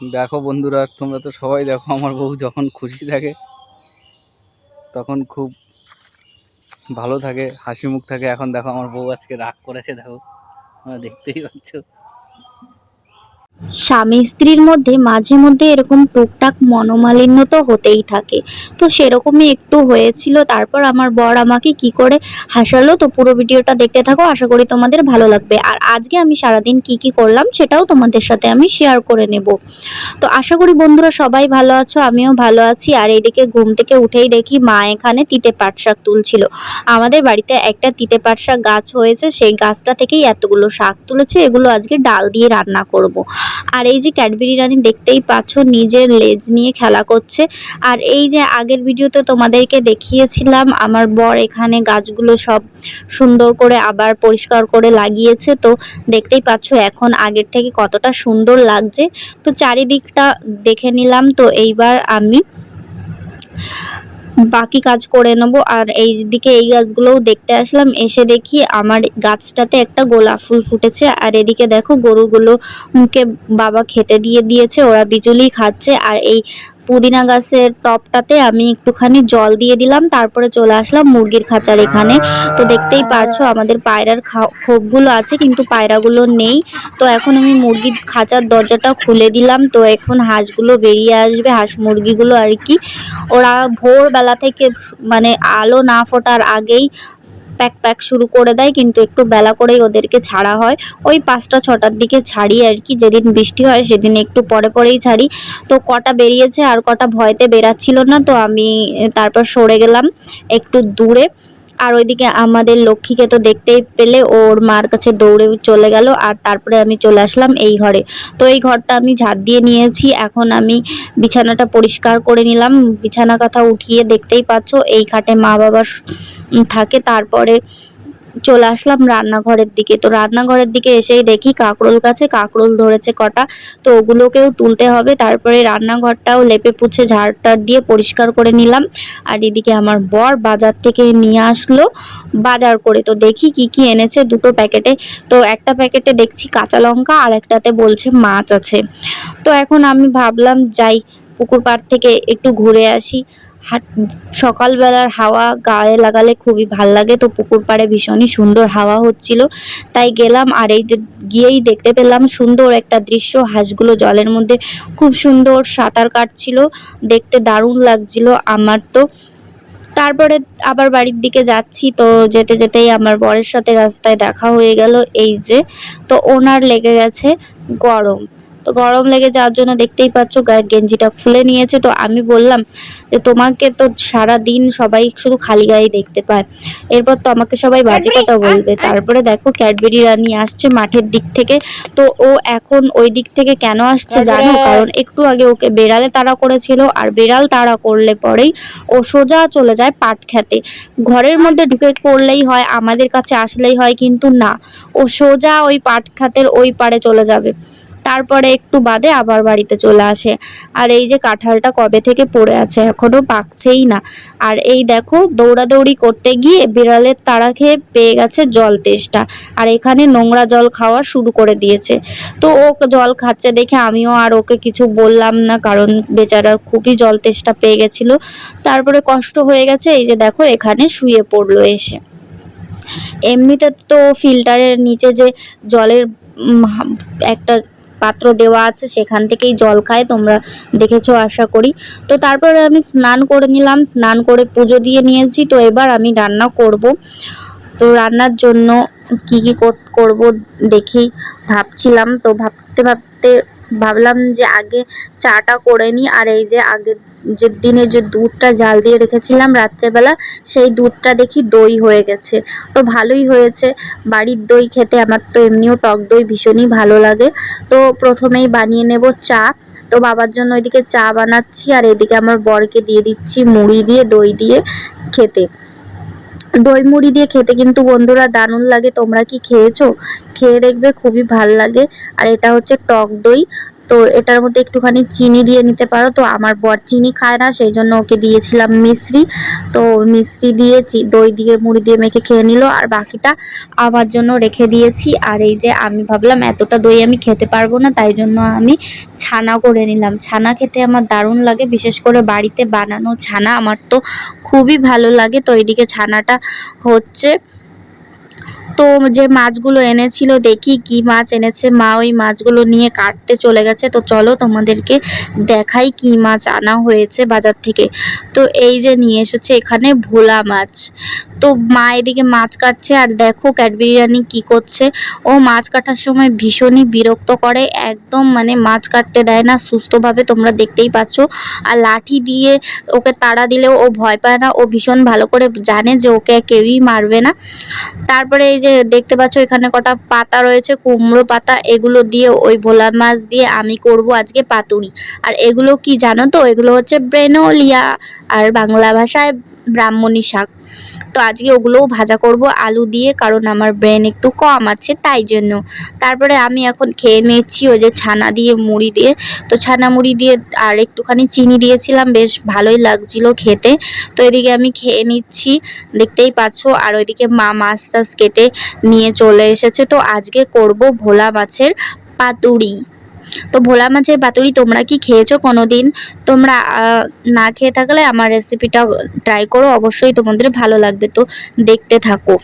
দেখো বন্ধুরা, তোমরা তো সবাই দেখো, আমার বউ যখন খুশি থাকে, তখন খুব ভালো থাকে হাসি মুখ থাকে। এখন দেখো, আমার বউ আজকে রাগ করেছে, দেখো, তোমরা দেখতেই পাচ্ছ। স্বামী স্ত্রীর মধ্যে মাঝে মধ্যে এরকম টুকটাক মনোমালিন্য তো হতেই থাকে। তো সেরকমই একটু হয়েছিল, তারপর আমার বর আমাকে কি করে হাসালো, তো পুরো ভিডিওটা দেখতে থাকো, আশা করি তোমাদের ভালো লাগবে। আর আজকে আমি সারাদিন কি কি করলাম সেটাও তোমাদের সাথে আমি শেয়ার করে নেব। তো আশা করি বন্ধুরা সবাই ভালো আছো, আমিও ভালো আছি। আর এইদিকে ঘুম থেকে উঠেই দেখি মা এখানে তিতে পাট শাক তুলছিল। আমাদের বাড়িতে একটা তিতে পাট শাক গাছ হয়েছে, সেই গাছটা থেকেই এতগুলো শাক তুলেছে, এগুলো আজকে ডাল দিয়ে রান্না করব। আর এই যে ক্যাডবেরি রানী দেখতেই পাচ্ছ, নিজের লেজ নিয়ে খেলা করছে। আর এই যে আগের ভিডিওতে তোমাদেরকে দেখিয়েছিলাম, আমার বর এখানে গাছগুলো সব সুন্দর করে আবার পরিষ্কার করে লাগিয়েছে। তো দেখতেই পাচ্ছ এখন আগের থেকে কতটা সুন্দর লাগছে। তো চারিদিকটা দেখে নিলাম। তো এইবার আমি বাকি কাজ করে নেব। আর এই দিকে এই গাছগুলোও দেখতে আসলাম। এসে দেখি আমার গাছটাতে একটা গোলাপ ফুল ফুটেছে। আর এদিকে দেখো গরুগুলোকে বাবা খেতে দিয়ে দিয়েছে। ওরা বিজুলি খাচ্ছে। আর এই পুদিনা গাছের টপটাতে আমি একটুখানি জল দিয়ে দিলাম, তারপরে চলে আসলাম মুরগির খাঁচার এখানে। তো দেখতেই পারছ আমাদের পায়রার খোপগুলো আছে, কিন্তু পায়রাগুলো নেই। তো এখন আমি মুরগির খাঁচার দরজাটা খুলে দিলাম, তো এখন হাঁসগুলো বেরিয়ে আসবে, হাঁস মুরগিগুলো আর কি। ওরা ভোরবেলা থেকে মানে আলো না ফোটার আগেই প্যাক প্যাক শুরু করে দেয়, কিন্তু একটু বেলা করেই ওদেরকে ছাড়া হয়। ওই পাঁচটা, ছটার দিকে ছাড়ি আর কি, যেদিন বৃষ্টি হয় সেদিন একটু পরে পরেই ছাড়ি। তো কটা বেরিয়েছে আর কটা ভয়তে বেরাচ্ছিল না, তো আমি তারপর সরে গেলাম একটু দূরে। আর ওইদিকে আমাদের লক্ষ্মীকে তো দেখতেই পেলে, ওর মার কাছে দৌড়ে চলে গেল আর তারপরে আমি চলে আসলাম এই ঘরে। তো এই ঘরটা আমি ঝাঁট দিয়ে নিয়েছি, এখন আমি বিছানাটা পরিষ্কার করে নিলাম। বিছানা কথা উঠিয়ে দেখতেই পাচ্ছ, এই খাটে মা বাবা থাকে, তারপরে চলে আসলাম রান্নাঘরের দিকে। তো রান্নাঘরের দিকে এসেই দেখি কাকরোল গাছে কাকরোল ধরেছে কটা। তো ওগুলোকেও তুলতে হবে। তারপরে রান্নাঘরটাও লেপে পুছে ঝাড়টার দিয়ে পরিষ্কার করে নিলাম। আর এদিকে আমার বর বাজার থেকে নিয়ে আসলো বাজার করে। তো দেখি কি কি এনেছে দুটো প্যাকেটে। তো একটা প্যাকেটে দেখছি কাঁচা লঙ্কা আর একটাতে বলছে মাছ আছে। তো এখন আমি ভাবলাম যাই পুকুর পাড় থেকে একটু ঘুরে আসি। হাট, সকালবেলার হাওয়া গায়ে লাগালে খুবই ভালো লাগে। তো পুকুর পাড়ে ভীষণই সুন্দর হাওয়া হচ্ছিল। তাই গেলাম আর এই গিয়েই দেখতে পেলাম সুন্দর একটা দৃশ্য। হাঁসগুলো জলের মধ্যে খুব সুন্দর সাঁতার কাটছিল। দেখতে দারুণ লাগছিল আমার তো। তারপরে আবার বাড়ির দিকে যাচ্ছি। তো যেতে যেতেই আমার বরের সাথে রাস্তায় দেখা হয়ে গেল। এই যে, তো ওনার লেগে গেছে গরম। তো গরম লেগে যাওয়ার জন্য দেখতেই পাচ্ছ গায়ের গেঞ্জিটা খুলে নিয়েছে। তো আমি বললাম যে তোমাকে তো সারা দিন সবাই শুধু খালি গায়ে দেখতে পায়। এরপর তো আমাকে সবাই বাজে কথা বলবে। তারপরে দেখো ক্যাডবেরি রানী আসছে মাঠের দিক থেকে। তো ও এখন ওই দিক থেকে কেন আসছে জানো? কারণ একটু আগে ওকে বেড়ালে তাড়া করেছিল আর বেড়াল তাড়া করলে পরেই ও সোজা চলে যায় পাট খেতে। ঘরের মধ্যে ঢুকে পড়লেই হয় আমাদের কাছে আসলেই হয় কিন্তু না। ও সোজা ওই পাট খাতের ওই পারে চলে যাবে। তারপরে একটু বাদে আবার বাড়িতে চলে আসে। আর এই যে কাঁঠালটা কবে থেকে পড়ে আছে এখনও পাকছেই না। আর এই দেখো দৌড়াদৌড়ি করতে গিয়ে বিড়ালের তাড়া খেয়ে পেয়ে গেছে জল তেষ্টা। আর এখানে নোংরা জল খাওয়া শুরু করে দিয়েছে। তো ও জল খাচ্ছে দেখে আমিও আর ওকে কিছু বললাম না, কারণ বেচারার খুবই জল তেষ্টা পেয়ে গেছিল। তারপরে কষ্ট হয়ে গেছে, এই যে দেখো এখানে শুয়ে পড়ল এসে। এমনিতে তো ফিল্টারের নিচে যে জলের একটা পাত্র দেওয়া আছে, সেখান থেকেই জল খায়, তোমরা দেখেছ, আশা করি। তো তারপরে আমি স্নান করে নিলাম, স্নান করে পুজো দিয়ে নিয়েছি, তো এবার আমি রান্না করব। তো রান্নার জন্য কি কি কর- করব দেখি, ভাবছিলাম, তো ভাবতে ভাবতে ভাবলাম যে আগে চাটা করে নিই, আর এই যে আগের যে দিনে যে দুধটা জাল দিয়ে রেখেছিলাম রাত্রেবেলা, সেই দুধটা দেখি দই হয়ে গেছে। তো ভালোই হয়েছে। বাড়ির দই খেতে আমার তো এমনিও টক দই ভীষণই ভালো লাগে। তো প্রথমেই বানিয়ে নেব চা। তো বাবার জন্য ওইদিকে চা বানাচ্ছি আর এদিকে আমার বরকে দিয়ে দিচ্ছি মুড়ি দিয়ে, দই দিয়ে খেতে। দই মুড়ি দিয়ে খেতে কিন্তু বন্ধুরা দারুণ লাগে। তোমরা কি খেয়েছো? খেয়ে দেখবে খুবই ভালো লাগে। আর এটা হচ্ছে টক দই। তো এটার মধ্যে একটুখানি চিনি দিয়ে নিতে পারো। তো আমার বর চিনি খায় না সেই জন্য ওকে দিয়েছিলাম মিশ্রি। তো মিষ্টি দিয়ে দই দিয়ে, মুড়ি দিয়ে মেখে খেয়ে নিল। আর বাকিটা আমার জন্য রেখে দিয়েছি। আর এই যে আমি ভাবলাম এতটা দই আমি খেতে পারব না, তাই জন্য আমি ছানা করে নিলাম। ছানা খেতে আমার দারুণ লাগে, বিশেষ করে বাড়িতে বানানো ছানা। আমার তো খুবই ভালো লাগে। তো এইদিকে ছানাটা হচ্ছে। তো যে মাছগুলো এনেছিল, দেখি কি মাছ এনেছে। মা ওই মাছগুলো নিয়ে কাটতে চলে গেছে। তো চলো তোমাদেরকে দেখাই কি মাছ আনা হয়েছে বাজার থেকে। তো এই যে নিয়ে এসেছে এখানে ভোলা মাছ। তো মা এদিকে মাছ কাটছে আর দেখো ক্যাডবেরিয়ানি কি করছে। ও মাছ কাটার সময় ভীষণই বিরক্ত করে, একদম মানে মাছ কাটতে দেয় না, সুস্থভাবে তোমরা দেখতেই পাচ্ছ। আর লাঠি দিয়ে ওকে তাড়া দিলেও ও ভয় পায় না, ও ভীষণ ভালো করে জানে যে ওকে কেউই মারবে না। তারপরে এই যে দেখতে পাচ্ছ এখানে কটা পাতা রয়েছে, কুমড়ো পাতা, এগুলো দিয়ে ওই ভোলা মাছ দিয়ে আমি করব আজকে পাতুরি। আর এগুলো কি জানো তো? এগুলো হচ্ছে ব্রেনোলিয়া, আর বাংলা ভাষায় ব্রাহ্মণী শাক। তো আজকে ওগুলোও ভাজা করব, আলু দিয়ে, কারণ আমার ব্রেন একটু কম আছে তাই জন্য। তারপরে আমি এখন খেয়ে নিচ্ছি ওই যে ছানা দিয়ে মুড়ি দিয়ে। তো ছানা মুড়ি দিয়ে আর একটুখানি চিনি দিয়েছিলাম, বেশ ভালোই লাগছিল খেতে। তো এদিকে আমি খেয়ে নিচ্ছি, দেখতেই পাচ্ছ, আর ওইদিকে মা মাছ টাছ কেটে নিয়ে চলে এসেছে। তো আজকে করব ভোলা মাছের পাতুরি তো ভোলা মাছের পাতুরি তোমরা কি খেয়েছো কোনোদিন? তোমরা না খেয়ে থাকলে আমার রেসিপিটা ট্রাই করো, অবশ্যই তোমাদের ভালো লাগবে, তো দেখতে থাকো।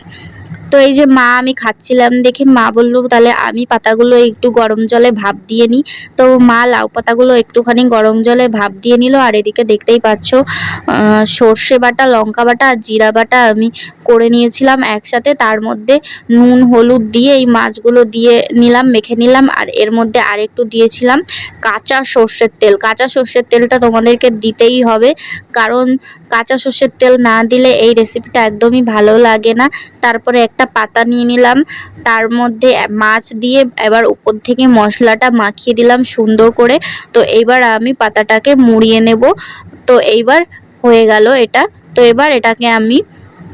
তো এই যে মা আমি খাচ্ছিলাম দেখে মা বলল, তাহলে আমি পাতাগুলো একটু গরম জলে ভাপ দিয়ে নিই। তো মা লাউ পাতাগুলো একটুখানি গরম জলে ভাপ দিয়ে নিল, আর এদিকে দেখতেই পাচ্ছ সর্ষে বাটা, লঙ্কা বাটা আর জিরা বাটা আমি করে নিয়েছিলাম একসাথে। তার মধ্যে নুন, হলুদ দিয়ে এই মাছগুলো দিয়ে নিলাম, মেখে নিলাম, আর এর মধ্যে আরেকটু দিয়েছিলাম কাঁচা সর্ষের তেল। কাঁচা সর্ষের তেলটা তোমাদেরকে দিতেই হবে, কারণ কাঁচা সর্ষের তেল না দিলে এই রেসিপিটা একদমই ভালো লাগে না। তারপরে একটা পাতা নিয়ে নিলাম। তার মধ্যে মাছ দিয়ে এবার উপর থেকে মশলাটা মাখিয়ে দিলাম সুন্দর করে। তো এইবার আমি পাতাটাকে মুড়িয়ে নেব। তো এইবার হয়ে গেল এটা। তো এবার এটাকে আমি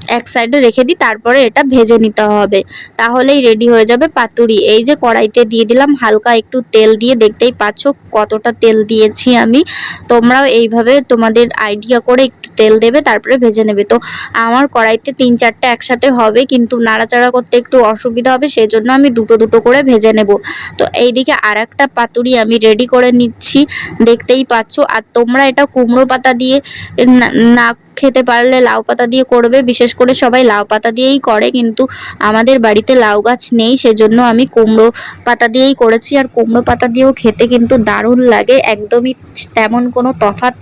এক সাইডে রেখে দিই, তারপরে এটা ভেজে নিতে হবে। তাহলেই রেডি হয়ে যাবে পাতুরি। এই যে কড়াইতে দিয়ে দিলাম হালকা একটু তেল দিয়ে, দেখতেই পাচ্ছ কতটা তেল দিয়েছি আমি। তোমরাও এইভাবে তোমাদের আইডিয়া করে একটু তেল দেবে, তারপরে ভেজে নেবে। তো আমার কড়াইতে তিন চারটে একসাথে হবে, কিন্তু নাড়াচাড়া করতে একটু অসুবিধা হবে সেই জন্য আমি দুটো দুটো করে ভেজে নেব। তো এইদিকে আর একটা পাতুরি আমি রেডি করে নিচ্ছি, দেখতেই পাচ্ছ। আর তোমরা এটা কুমড়ো পাতা দিয়ে না- খেতে পারলে লাউ পাতা দিয়ে করবে, বিশেষ করে সবাই লাউ পাতা দিয়েই করে, কিন্তু আমাদের বাড়িতে লাউ গাছ নেই, সেজন্য আমি কুমড়ো পাতা দিয়েই করেছি, আর কুমড়ো পাতা দিয়েও খেতে কিন্তু দারুণ লাগে, একদমই তেমন কোনো তফাৎ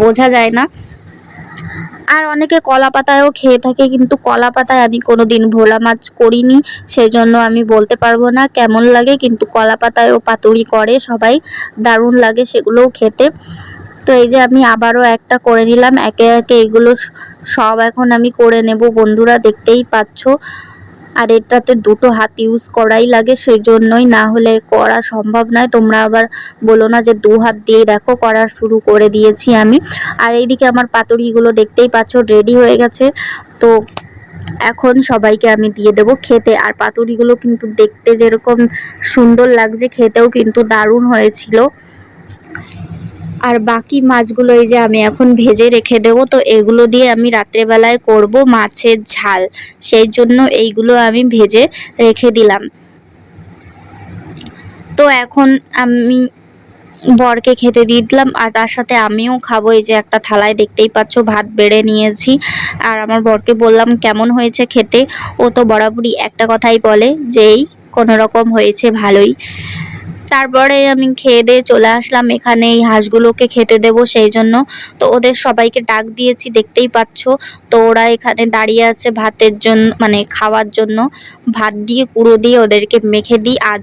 বোঝা যায় না। আর অনেকে কলা পাতায়ও খেয়ে থাকে, কিন্তু কলা পাতায় আমি কোনো দিন ভোলা মাছ করিনি সেই জন্য আমি বলতে পারব না কেমন লাগে, কিন্তু কলা পাতায়ও পাতুরি করে, সবাই দারুণ লাগে সেগুলোও খেতে। তো এই যে আমি আবারও একটা করে নিলাম। একে একে এগুলো সব এখন আমি করে নেব। বন্ধুরা দেখতেই পাচ্ছ। আর এটাতে দুটো হাত ইউজ করাই লাগে সেই জন্যই না হলে করা সম্ভব নয়। তোমরা আবার বলো না যে দু হাত দিয়ে দেখো, করা শুরু করে দিয়েছি আমি। আর এইদিকে আমার পাতুরিগুলো দেখতেই পাচ্ছ রেডি হয়ে গেছে। তো এখন সবাইকে আমি দিয়ে দেবো খেতে। আর পাতুরিগুলো কিন্তু দেখতে যেরকম সুন্দর লাগছে, খেতেও কিন্তু দারুণ হয়েছিল। আর বাকি মাছগুলো এই যে আমি এখন ভেজে রেখে দেবো, তো এগুলো দিয়ে আমি রাত্রেবেলায় করব মাছের ঝাল। সেই জন্য এইগুলো আমি ভেজে রেখে দিলাম। তো এখন আমি বরকে খেতে দিয়ে দিলাম, আর তার সাথে আমিও খাব। এই যে একটা থালায় দেখতেই পাচ্ছ, ভাত বেড়ে নিয়েছি। আর আমার বরকে বললাম, কেমন হয়েছে খেতে? ও তো বরাবরই একটা কথাই বলে যে, এই কোনো রকম হয়েছে ভালোই। তারপরে আমি খেয়ে দিয়ে চলে আসলাম। এখানে এই হাঁসগুলোকে খেতে দেবো সেই জন্য। তো ওদের সবাইকে ডাক দিয়েছি, দেখতেই পাচ্ছ। তো ওরা এখানে দাঁড়িয়ে আছে ভাতের জন্য মানে খাওয়ার জন্য। ভাত দিয়ে, কুড়ো দিয়ে ওদেরকে মেখে দিই। আর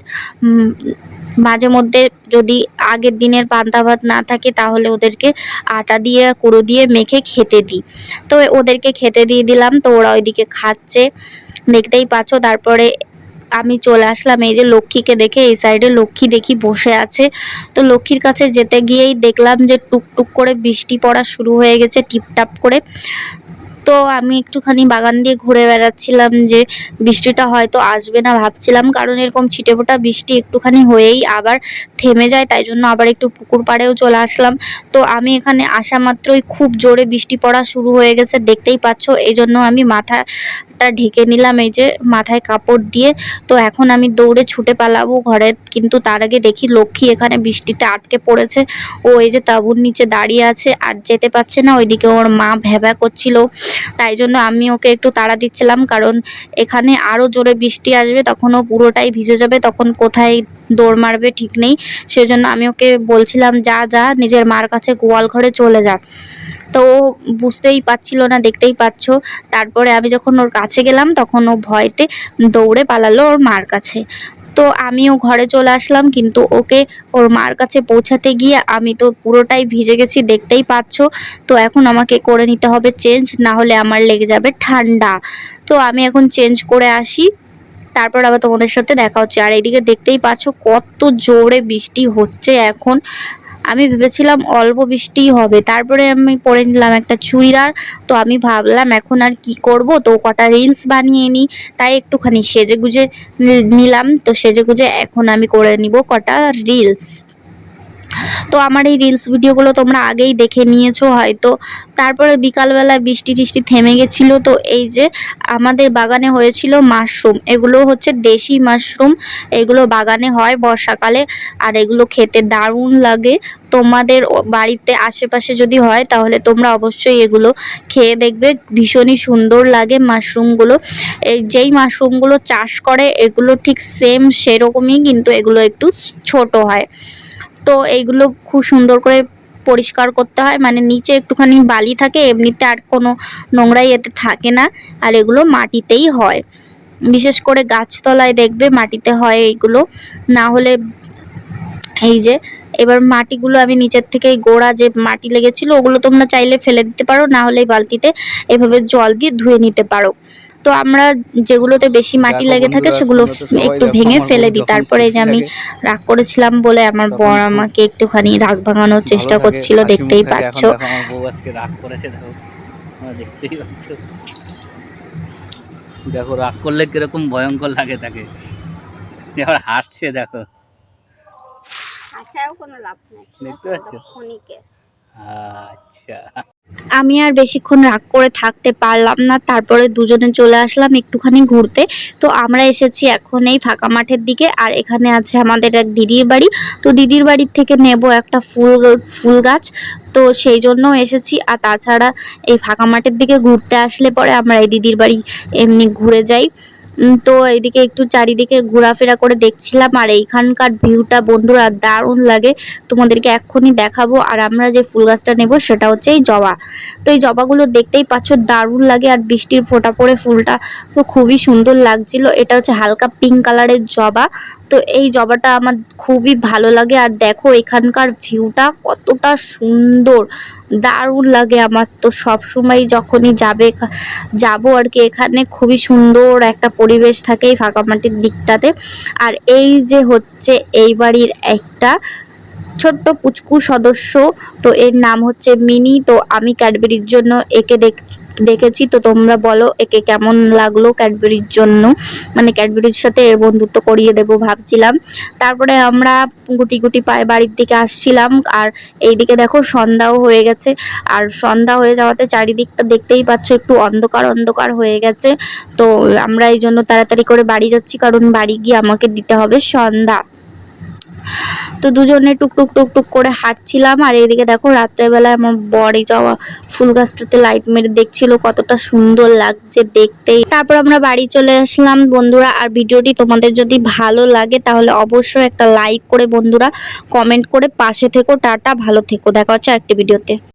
মাঝে মধ্যে যদি আগের দিনের পান্তা ভাত না থাকে, তাহলে ওদেরকে আটা দিয়ে, কুড়ো দিয়ে মেখে খেতে দিই। তো ওদেরকে খেতে দিয়ে দিলাম। তো ওরা ওইদিকে খাচ্ছে। দেখতেই পাচ্ছ, তারপরে আমি চলে আসলাম এই যে লক্ষ্মীকে দেখে, এই সাইডে লক্ষ্মী দেখি বসে আছে। তো লক্ষ্মীর কাছে যেতে গিয়েই দেখলাম যে টুকটুক করে বৃষ্টি পড়া শুরু হয়ে গেছে টিপটাপ করে। তো আমি একটুখানি বাগান দিয়ে ঘুরে বেড়াচ্ছিলাম যে বৃষ্টিটা হয়তো আসবে না ভাবছিলাম, কারণ এরকম ছিটেফোঁটা বৃষ্টি একটুখানি হয়েই আবার থেমে যায়, তাই জন্য আবার একটু পুকুর পাড়েও চলে আসলাম। তো আমি এখানে আসা মাত্রই খুব জোরে বৃষ্টি পড়া শুরু হয়ে গেছে, দেখতেই পাচ্ছ এই জন্য আমি মাথাটা ঢেকে নিলাম, এই যে মাথায় কাপড় দিয়ে। তো এখন আমি দৌড়ে ছুটে পালাবো ঘরে, কিন্তু তার আগে দেখি লক্ষ্মী এখানে বৃষ্টিতে আটকে পড়েছে। ও এই যে তাবুর নিচে দাঁড়িয়ে আছে আর যেতে পারছে না, ওইদিকে ওর মা ভ্যাভা করছিল। তাই জন্য আমি ওকে একটু তাড়া দিচ্ছিলাম, কারণ এখানে আরও জোরে বৃষ্টি আসবে, তখন ও পুরোটাই ভিজে যাবে, তখন কোথায় দৌড় মারবে, ঠিক নেই। সেজন্য আমি ওকে বলছিলাম, যা যা, নিজের মার কাছে গোয়াল ঘরে চলে যা। তো ও বুঝতেই পারছিল না, দেখতেই পাচ্ছ তারপরে আমি যখন ওর কাছে গেলাম, তখন ও ভয়তে দৌড়ে পালালো ওর মার কাছে। তো আমিও ঘরে চলে আসলাম, কিন্তু ওকে ওর মার কাছে পৌঁছাতে গিয়ে আমি তো পুরোটাই ভিজে গেছি, দেখতেই পাচ্ছ। তো এখন আমাকে করে নিতে হবে চেঞ্জ না হলে আমার লেগে যাবে ঠান্ডা। তো আমি এখন চেঞ্জ করে আসি। তারপর আবার তোমাদের সাথে দেখা হচ্ছে। আর এইদিকে দেখতেই পাচ্ছ কত জোরে বৃষ্টি হচ্ছে এখন। আমি ভেবেছিলাম অল্প বৃষ্টিই হবে। তারপরে আমি পরে নিলাম একটা চুড়িদার। তো আমি ভাবলাম এখন আর কি করব? তো কটা রিলস বানিয়ে নিই। তাই একটুখানি সেজে গুজে নিলাম। তো সেজে গুজে এখন আমি করে নিব কটা রিলস তো আমার এই রিলস ভিডিওগুলো তোমরা আগেই দেখে নিয়েছো হয়তো। তারপরে বিকালবেলা বৃষ্টি টিষ্টি থেমে গেছিল, তো এই যে আমাদের বাগানে হয়েছিল মাশরুম, এগুলো হচ্ছে দেশি মাশরুম, এগুলো বাগানে হয় বর্ষাকালে, আর এগুলো খেতে দারুণ লাগে। তোমাদের বাড়িতে আশেপাশে যদি হয়, তাহলে তোমরা অবশ্যই এগুলো খেয়ে দেখবে, ভীষণই সুন্দর লাগে মাশরুমগুলো। এই যেই মাশরুমগুলো চাষ করে, এগুলো ঠিক সেম সেরকমই, কিন্তু এগুলো একটু ছোট হয়। তো এইগুলো খুব সুন্দর করে পরিষ্কার করতে হয়। মানে নিচে একটুখানি বালি থাকে, এমনিতে আর কোনো নোংরাই এতে থাকে না। আর এগুলো মাটিতেই হয়। বিশেষ করে গাছতলায় দেখবে মাটিতে হয় এইগুলো। না হলে এই যে, এবার মাটিগুলো আমি নিচের থেকে গোড়া যে মাটি লেগেছিল, ওগুলো তোমরা চাইলে ফেলে দিতে পারো, না হলে বালতিতে এভাবে জল দিয়ে ধুয়ে নিতে পারো। তো আমরা যেগুলোতে বেশি মাটি লেগে থাকে সেগুলো একটু ভেঙে ফেলে দিই। তারপরে যে আমি রাগ করেছিলাম বলে আমার বর আমাকে একটুখানি রাগ ভাঙানোর চেষ্টা করছিল দেখতেই পাচ্ছ। দেখো আমার বউ আজকে রাগ করেছে দেখো। তোমরা দেখতেই পাচ্ছ। দেখো রাগ করলে কীরকম ভয়ঙ্কর লাগে তাকে। এবার হাসছে দেখো। আশাও কোনো লাভ নাই। দেখতে পাচ্ছ? আচ্ছা। আমি আর বেশিক্ষণ রাগ করে থাকতে পারলাম না। তারপরে দুজনে চলে আসলাম একটুখানি ঘুরতে। তো আমরা এসেছি এখন এই ফাঁকা মাঠের দিকে। আর এখানে আছে আমাদের এক দিদির বাড়ি। তো দিদির বাড়ির থেকে নেব একটা ফুল ফুল গাছ। তো সেই জন্য এসেছি। আর তাছাড়া এই ফাঁকা মাঠের দিকে ঘুরতে আসলে পরে আমরা এই দিদির বাড়ি এমনি ঘুরে যাই। তো এইদিকে একটু চারিদিকে ঘোরাফেরা করে দেখছিলাম, আর এইখানকার ভিউটা বন্ধুরা দারুণ লাগে। তোমাদেরকে এক্ষুনি দেখাবো, আর আমরা যে ফুল গাছটা নেব সেটা হচ্ছে এই জবা। তো এই জবাগুলো দেখতেই পাচ্ছ দারুণ লাগে, আর বৃষ্টির ফোঁটা পড়ে ফুলটা তো খুবই সুন্দর লাগছিল। এটা হচ্ছে হালকা পিঙ্ক কালারের জবা। তো এই জবাটা আমার খুবই ভালো লাগে, আর দেখো এখানকার ভিউটা কতটা সুন্দর। দারুণ লাগে আমার তো সব সময় যখনই যাবে যাব আর কি। এখানে খুবই সুন্দর একটা পরিবেশ থাকে এই ফাঁকা মাটির দিকটাতে। আর এই যে হচ্ছে এই বাড়ির একটা ছোট্ট পুচকু সদস্য, তো এর নাম হচ্ছে মিনি। তো আমি ক্যাডবেরির জন্য একে দেখ দেখেছি। তো তোমরা বলো, একে কেমন লাগল ক্যাডবেরির জন্য? মানে ক্যাডবেরির সাথে এর বন্ধুত্ব করিয়ে দেবো ভাবছিলাম। তারপরে আমরা গুটি গুটি পায়ে বাড়ির দিকে আসছিলাম। আর এইদিকে দেখো সন্ধ্যাও হয়ে গেছে। আর সন্ধ্যা হয়ে যাওয়াতে চারিদিকটা দেখতেই পাচ্ছ, একটু অন্ধকার অন্ধকার হয়ে গেছে। তো আমরা এই জন্য তাড়াতাড়ি করে বাড়ি যাচ্ছি, কারণ বাড়ি গিয়ে আমাকে দিতে হবে সন্ধ্যা। তো দুজনে টুকটুক টুকটুক করে হাঁটছিলাম, আর এদিকে দেখো রাত্রেবেলায় আমার বড় যাওয়া ফুল গাছটাতে লাইট মেরে দেখছিল কতটা সুন্দর লাগছে দেখতেই। তারপর আমরা বাড়ি চলে আসলাম বন্ধুরা, আর ভিডিওটি তোমাদের যদি ভালো লাগে তাহলে অবশ্যই একটা লাইক করে বন্ধুরা কমেন্ট করে পাশে থেকো, টাটা, ভালো থেকো, দেখা হচ্ছে একটি ভিডিওতে।